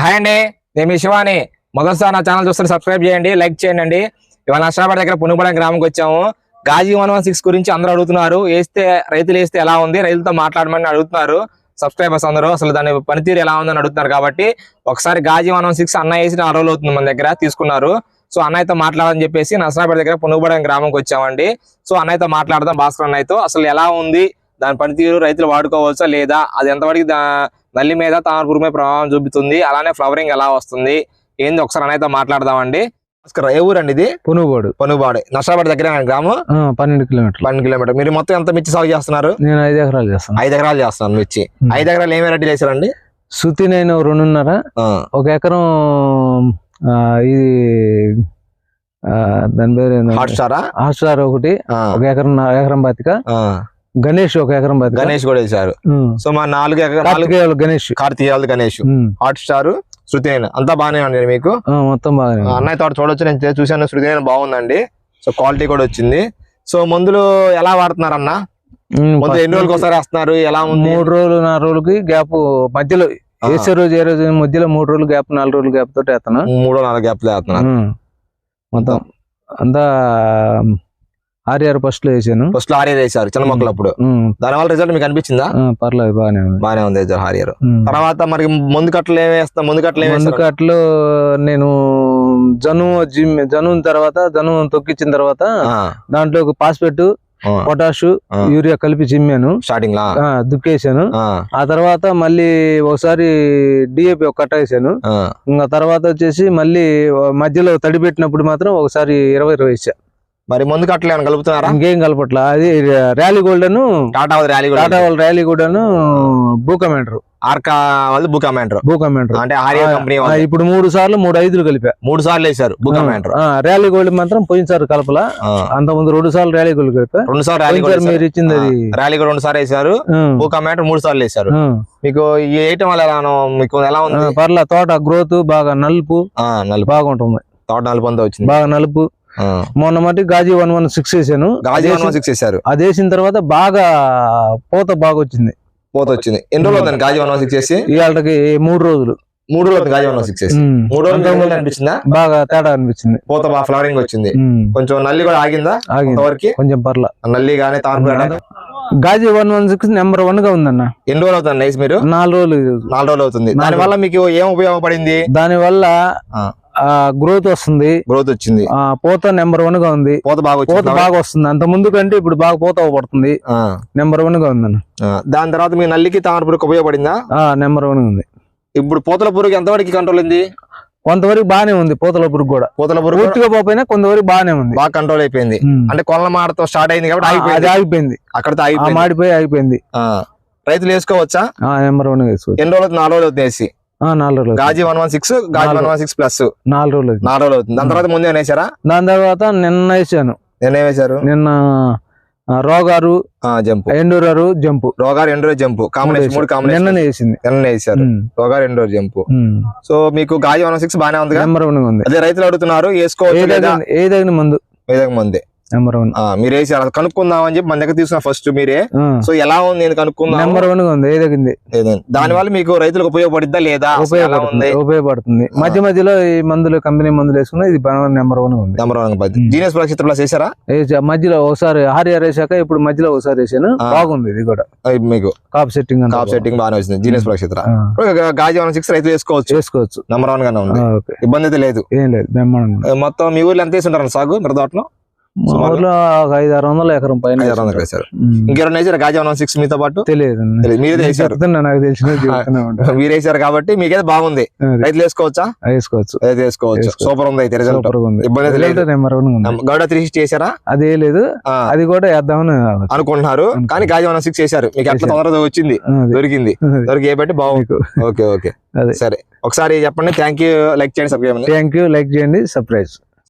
Hi అండి నేను శివాని. మొదటిసారి నా ఛానల్ చూస్తే సబ్స్క్రైబ్ చేయండి లైక్ చేయండి అండి ఇవాళ నష్టాపేట దగ్గర పునుగూడెం గ్రామంకి వచ్చాము. గాజీ వన్ వన్ సిక్స్ గురించి అందరూ అడుగుతున్నారు. వేస్తే రైతులు వేస్తే ఎలా ఉంది? రైతులతో మాట్లాడమని అడుగుతున్నారు. సబ్స్క్రైబర్స్ అందరూ అసలు దాని పనితీరు ఎలా ఉందని అడుగుతున్నారు కాబట్టి ఒకసారి గాజీ వన్ వన్ సిక్స్ అన్న వేసి నాలుగు రోజులు అవుతుంది మన దగ్గర తీసుకున్నారు. సో అన్నయ్యతో మాట్లాడని చెప్పేసి నర్సరాపేట దగ్గర పునుగూడెం గ్రామంకి వచ్చామండి. సో అన్నయ్యతో మాట్లాడదాం భాస్కర్ అన్నయ్యతో. అసలు ఎలా ఉంది? దాని పనితీరు రైతులు వాడుకోవచ్చా లేదా? అది ఎంతవరకు నల్లి మీద తామరపురు మీద ప్రభావం చూపుతుంది. అలానే ఫ్లవరింగ్ ఎలా వస్తుంది? ఏంది? ఒకసారి అన్నయ్యతో మాట్లాడదామండి. ఏ ఊరండి ఇది? పునుగోడు పనుబాడు నర్సరాపేట దగ్గర గ్రామం? పన్నెండు కిలోమీటర్లు. పన్నెండు కిలోమీటర్. మీరు మొత్తం ఎంత మిర్చి సాగు చేస్తున్నారు? నేను ఐదు ఎకరాలు చేస్తాను. ఐదు ఎకరాలు చేస్తున్నారు మిర్చి. ఐదు ఎకరాలు ఏం వెరైటీ చేశారండి సుత్తి నేను రెండున్నర. ఒక ఎకరం ఆ, ఇది దాని పేరు హాట్ స్టారా? హాస్టార్ ఒకటి ఆ, ఒక ఎకరం ఎకరం బాతిక. గణేష్ ఒక ఎకరం గణేష్ కూడా వేశారు. సో మా నాలుగు ఎకరాలు గణేష్. కార్తీయాలు గణేష్. హాట్ స్టార్ శృతి అంతా బాగానే ఉంది మీకు? మొత్తం బాగానే ఉంది. అన్నయ్య తోట చూడొచ్చు నేను చూశాను శృతి బాగుందండి. సో క్వాలిటీ కూడా వచ్చింది. సో మందులు ఎలా వాడుతున్నారు అన్న మందు ఎన్ని రోజులకు ఒకసారి వేస్తున్నారు? ఎలా ఉంది? మూడు రోజులు నాలుగు రోజులకి గ్యాప్ మధ్యలో వేసే రోజు ఏ రోజు మధ్యలో మూడు రోజులు గ్యాప్ నాలుగు రోజులు గ్యాప్ తోటి వేస్తాను మూడో నాలుగు గ్యాప్లు వేస్తున్నారు. ఉమ్. మొత్తం అంతా ఆర్ఆర్ ఫస్ట్లో వేసాను. ఫస్ట్ హారియర్ వేశారు చిన్న మొక్కలు అప్పుడు ఉమ్. దానివల్ల రిజల్ట్ మీకు అనిపించిందా? పర్లేదు బాగానే ఉంది. బాగానే ఉంది హారియర్ ఉమ్. తర్వాత మరి ముందు కట్టలు ఏమి వేస్తాం? ముందు కట్టలు ముందు? కట్లు నేను జను జిమ్ జను తర్వాత జను తొక్కిచ్చిన తర్వాత దాంట్లో పాస్పెట్ పొటాష్. యూరియా కలిపి చిమ్మాను స్టార్టింగ్ లా? ఆ, దుక్కేసాను ఆ, తర్వాత మళ్ళీ ఒకసారి డిఏపి ఒక కట్ట వేసాను. ఇంకా తర్వాత వచ్చేసి మళ్ళీ మధ్యలో తడి పెట్టినప్పుడు మాత్రం ఒకసారి ఇరవై ఇరవై వేసా. మరి ముందు కట్టలు ఏమైనా కలుపుతున్నారా? ఇంకేం కలపట్లా? అది ర్యాలీ గోల్డెన్ టాటా వాళ్ళ ర్యాలీ టాటా వాళ్ళ ర్యాలీ గోల్డెన్ బూ కమాండర్ ఆర్కా వాళ్ళు బుక్ కమాండర్ బూ కమాండర్ అంటే హారియర్ కంపెనీ ఇప్పుడు మూడు సార్లు మూడు ఐదులు కలిపా. మూడు సార్లు వేశారు బుక్ కమాండర్ ఆ, ర్యాలీ గోల్డ్ మాత్రం పోయినసారి కలపలా. అంత ముందు రెండు సార్లు ర్యాలీ గోల్డ్ కలిపా. రెండు సార్లు ర్యాలీ పోయినసారి మీరు ఇచ్చింది అది. ర్యాలీ కూడా రెండు సార్లు వేశారు. ఉం, బుక్ కమాండర్ మూడు సార్లు వేశారు. ఉం. మీకు ఈ వేయటం వల్ల మీకు ఎలా ఉంది? పర్లా తోట గ్రోత్ బాగా నలుపు. ఆ, నలుపు. బాగుంటుంది. తోట నలుపు అంతా వచ్చింది. బాగా నలుపు. మొన్న మట్టి గాజీ వన్ వన్ సిక్స్ వేసాను. గాజీ అది వన్ వేసిన- వన్ సిక్స్ వేశారు. అది వేసిన తర్వాత బాగా పూత బాగా వచ్చింది పోత వచ్చింది ఎన్ని రోజులు అవుతుంది గాజీ వన్ వన్ సిక్స్ వేసి? ఇవాళకి మూడు రోజులు. మూడు రోజులు గాజీ వన్ వన్ సిక్స్ వేసి. మూడు రోజులు అనిపించిందా? బాగా తేడా అనిపించింది. పోత బాగా ఫ్లవరింగ్ వచ్చింది. కొంచెం నల్లి కూడా ఆగిందా? ఆగింది. కొంచెం పర్లా. నల్లి గానీ గానీ గాజీ వన్ వన్ సిక్స్ నెంబర్ వన్గా ఉందన్న. ఎన్ని రోజులు అవుతుంది నైస్ మీరు? నాలుగు రోజులు. నాలుగు రోజులు అవుతుంది. దాని వల్ల మీకు ఏం ఉపయోగపడింది? దాని వల్ల. గ్రోత్ వస్తుంది. గ్రోత్ వచ్చింది. ఆ పూత నెంబర్ వన్గా ఉంది. పోత బాగా పూత బాగా వస్తుంది. అంత ముందు కంటే ఇప్పుడు బాగా పూత పడుతుంది. నెంబర్ వన్గా ఉందన్న. ఆ. దాని తర్వాత మీ నల్లికి తామర పురుగు ఉపయోగపడిందా? ఆ నెంబర్ వన్ ఉంది. ఇప్పుడు పూతల పురుగు ఎంతవరకు కంట్రోల్ ఉంది కొంతవరకు బాగానే ఉంది పూతల పురుగు కూడా. పూతల పురుగు పూర్తిగా పోయినా కొంతవరకు బాగానే ఉంది. బాగా కంట్రోల్ అయిపోయింది. అంటే కొల్ల మాడతో స్టార్ట్ అయింది కాబట్టి అది ఆగిపోయింది. అక్కడతో ఆగిపోయింది. మాడిపోయి ఆగిపోయింది. రైతులు వేసుకోవచ్చా? ఆ నెంబర్ వన్ వేసుకోవచ్చు. ఎన్ని రోజులు? నాలుగు రోజులు వేసి. నాలుగు రోజులు గాజీ one one six Ghazi. One one six plus. నాలుగు రోజులు. నాలుగు రోజులు అవుతుంది. దాని తర్వాత ముందే వేసారా దాని తర్వాత నిన్న వేసాను. నిన్న ఏం వేశారు? నిన్న ఆ, Rogor jump. ఎండూరారు jump. Rogor endo jump. Combination మూడు కాంబినేషన్ నిన్ననే వేసింది. నిన్న వేసారు ఉమ్, రోగారు ఎండో జంప్. సో మీకు గాజీ వన్ సిక్స్ బానే ఉందిగా? నెంబర్ వన్ ఉంది. అదే రైతులు అడుగుతున్నారు వేసుకోవచ్చు ఏదైనా ఏదైనా ముందు ముందే నెంబర్ వన్ ఆ, మీరు వేసారు అది కనుక్కుందాం అని చెప్పి మన దగ్గర తీసుకున్న ఫస్ట్ మీరే. సో ఎలా ఉంది? నేను కనుక్కుందాం నెంబర్ వన్ ఉంది ఏదగింది దాని వల్ల మీకు రైతులకు ఉపయోగపడిద్దా లేదా? ఉపయోగపడుతుంది ఉపయోగపడుతుంది. మధ్య మధ్యలో ఈ మందులు కంపెనీ మందులు వేసుకున్నా ఇది నెంబర్ వన్ ఉంది. Number one. జీనియస్ ప్రక్షిత ప్లస్ వేసారా? వేసా- మధ్యలో ఒకసారి హారియర్ వేసాక ఇప్పుడు మధ్యలో ఒకసారి వేసాను. బాగుంది ఇది కూడా. మీకు. కాప్ సెట్టింగ్ టాప్ సెట్టింగ్ బాగానే వచ్చింది. జీనియస్ ప్రక్షిత ఆ, గాజీ వన్ సిక్స్ రైతులు వేసుకోవచ్చు? చేసుకోవచ్చు నెంబర్ వన్ గానే ఉంది. ఇబ్బంది అయితే లేదు. ఏం లేదు. మొత్తం మీ ఊర్లో ఎంత వేసి ఉంటారు సాగు? మిరద తోటలో? మా ఊర్లో ఒక ఐదు ఆరు వందల ఎకరం పైన ఐదు వందలు వేశారు ఉమ్. ఇంకెవరైనా వేసారు గాజీ వన్ సిక్స్ మీతో పాటు? తెలియదు. మీరే చెప్తున్నా నాకు తెలిసిన మీరు వేసారు కాబట్టి మీకైతే బాగుంది. రైతులు వేసుకోవచ్చా? వేసుకోవచ్చు. అయితే వేసుకోవచ్చు. సూపర్ ఉంది అయితే రిజల్ట్. ఇబ్బంది లేదు. గౌడ త్రీ సిక్స్టీ వేసారా? అదే లేదు. అది కూడా వేద్దామని. అనుకుంటున్నారు. కానీ గాజీ వన్ సిక్స్ వేసారు. మీకు అట్లా వేశారు. తొందరగా వచ్చింది. దొరికింది. దొరికి ఏ బట్టి బాగుంది. Okay okay. అదే. సరే. ఒకసారి చెప్పండి. థ్యాంక్ యూ లైక్ చేయండి సబ్స్క్రైబ్ థ్యాంక్ యూ లైక్ చేయండి. సర్ప్రైజ్